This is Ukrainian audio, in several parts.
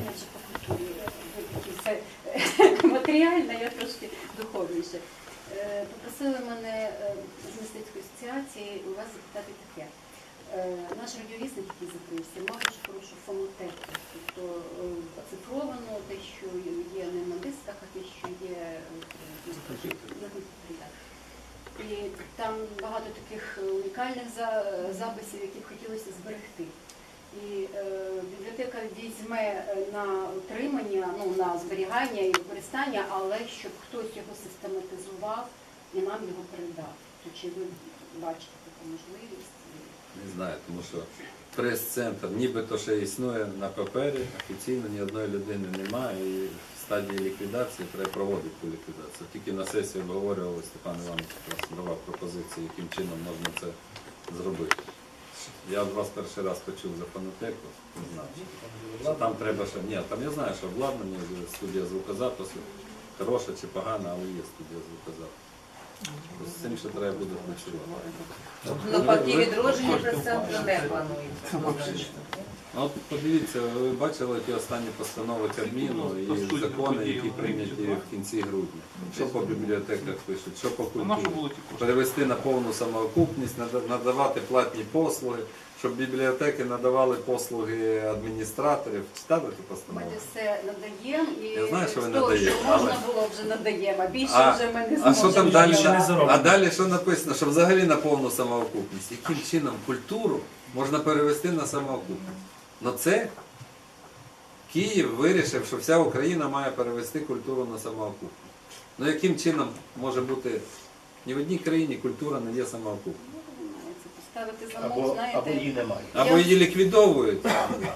питання. Ви матеріальне, я трошки духовніше. Е, Попросили мене е, з мистецької асоціації у вас запитати таке. Е, Наш радіовісник, який закрився, мав дуже хорошу фонотеку. Тобто е, оцифровано те, що є не на дисках, а те, що є е. І там багато таких унікальних записів, які б хотілося зберегти. І е, бібліотека візьме е, на утримання, ну на зберігання і використання, але щоб хтось його систематизував і нам його передав. То чи ви бачите таку можливість? Не знаю, тому що прес-центр нібито ще існує на папері, офіційно ні одної людини немає і в стадії ліквідації треба проводити ту ліквідацію. Тільки на сесії обговорювали Степан Іванович давав пропозиції, яким чином можна це. Я вас перший раз почув за фонотеку, не знаю. Що там треба ще. Ні, там я знаю, що обладнання, студія звукозапису, хороша чи погана, але є студія звукозапису. З цим ще треба буде працювати. Навпаки, відродження прес-центру не планується. Ну, От подивіться, ви бачили ті останні постанови Кабміну і закони, які прийняті в кінці грудня. Що по бібліотеках пишуть, що по культурі. Перевести на повну самоокупність, надавати платні послуги, щоб бібліотеки надавали послуги адміністраторів. Читали ту Ми постанову? все надаємо і Я знаю, що ви того, надаєте, що можна але- було вже надаємо, а більше А- вже ми не зможемо. А що там далі? Не зроблено. А далі що написано? Що взагалі на повну самоокупність. Яким чином культуру можна перевести на самоокупність? Ну це Київ вирішив, що вся Україна має перевести культуру на самоокупність. Ну яким чином може бути ні в одній країні культура не є самоокупною? Це поставити замок, Або, знаєте. або її немає. Або її ліквідовують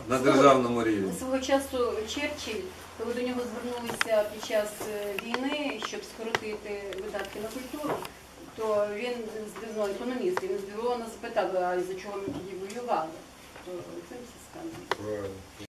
на державному рівні. Свого часу Черчилль, коли до нього звернулися під час е, війни, щоб скоротити видатки на культуру, то він з- ну, економіст, він здивовано запитав, а за чого ми тоді воювали? То цим все сказано.